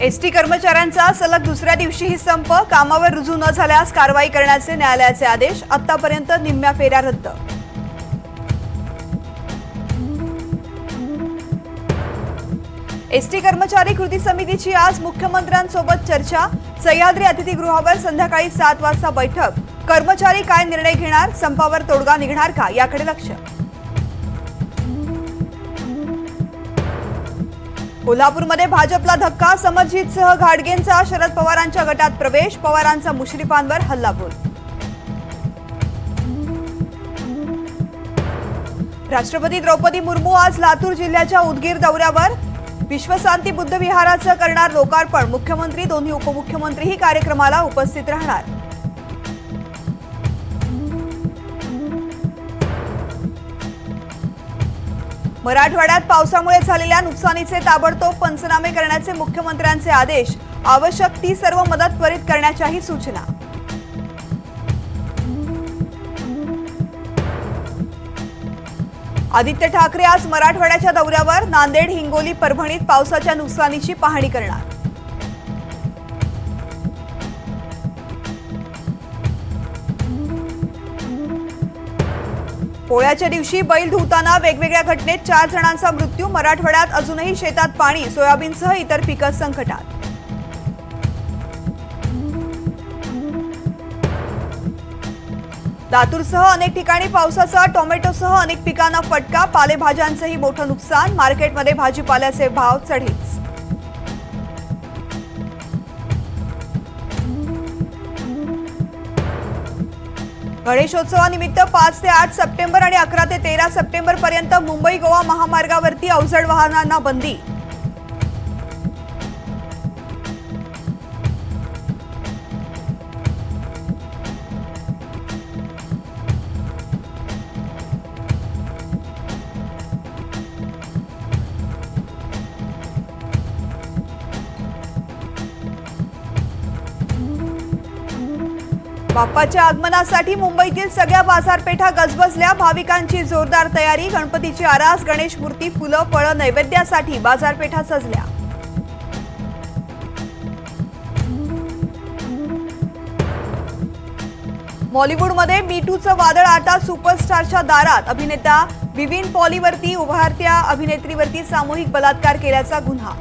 ST कर्मचाऱ्यांचा सलग दुसऱ्या दिवशीही संप कामावर रुजू न झाल्यास कारवाई करण्याचे न्यायालयाचे आदेश आतापर्यंत निम्म्या फेऱ्या रद्द. एसटी कर्मचारी कृती समितीची आज मुख्यमंत्र्यांसोबत चर्चा. सह्याद्री अतिथीगृहावर संध्याकाळी सात वाजता बैठक. कर्मचारी काय निर्णय घेणार संपावर तोडगा निघणार का याकडे लक्ष. कोल्हापूरमध्ये भाजपला धक्का समरजितसह घाडगेंचा शरद पवारांच्या गटात प्रवेश पवारांचा मुश्रीफांवर हल्लाबोल. राष्ट्रपती द्रौपदी मुर्मू आज लातूर जिल्ह्याच्या उदगीर दौऱ्यावर. विश्वशांती बुद्ध विहाराचं करणार लोकार्पण. मुख्यमंत्री दोन्ही उपमुख्यमंत्रीही कार्यक्रमाला उपस्थित राहणार. मराठवाड्यात पावसामुळे झालेल्या नुकसानीचे ताबडतोब पंचनामे करण्याचे मुख्यमंत्र्यांचे आदेश. आवश्यक ती सर्व मदत त्वरित करण्याच्याही सूचना. आदित्य ठाकरे आज मराठवाड्याच्या दौऱ्यावर. नांदेड हिंगोली परभणीत पावसाच्या नुकसानीची पाहणी करणार. पोळ्याच्या दिवशी बैल धुताना वेगवेगळ्या घटनेत चार जणांचा मृत्यू. मराठवाड्यात अजूनही शेतात पाणी सोयाबीनसह इतर पिकं संकटात. लातूरसह अनेक ठिकाणी पावसाचा टोमॅटोसह अनेक पिकांना फटका पालेभाज्यांचंही मोठं नुकसान. मार्केटमध्ये भाजीपाल्याचे भाव चढेच. गणेशोत्सवानिमित्त पाच ते आठ सप्टेंबर आणि अकरा ते तेरा सप्टेंबर पर्यंत मुंबई गोवा महामार्गावरती अवजड वाहनांना बंदी. बाप्पाच्या आगमनासाठी मुंबईतील सगळ्या बाजारपेठा गजबजल्या. भाविकांची जोरदार तयारी गणपतीची आरास गणेश मूर्ती फुलं फळं नैवेद्यासाठी बाजारपेठा सजल्या. बॉलिवूडमध्ये मीटूचं वादळ आता सुपरस्टारच्या दारात. अभिनेता विविन पॉलीवरती उभारत्या अभिनेत्रीवरती सामूहिक बलात्कार केल्याचा गुन्हा.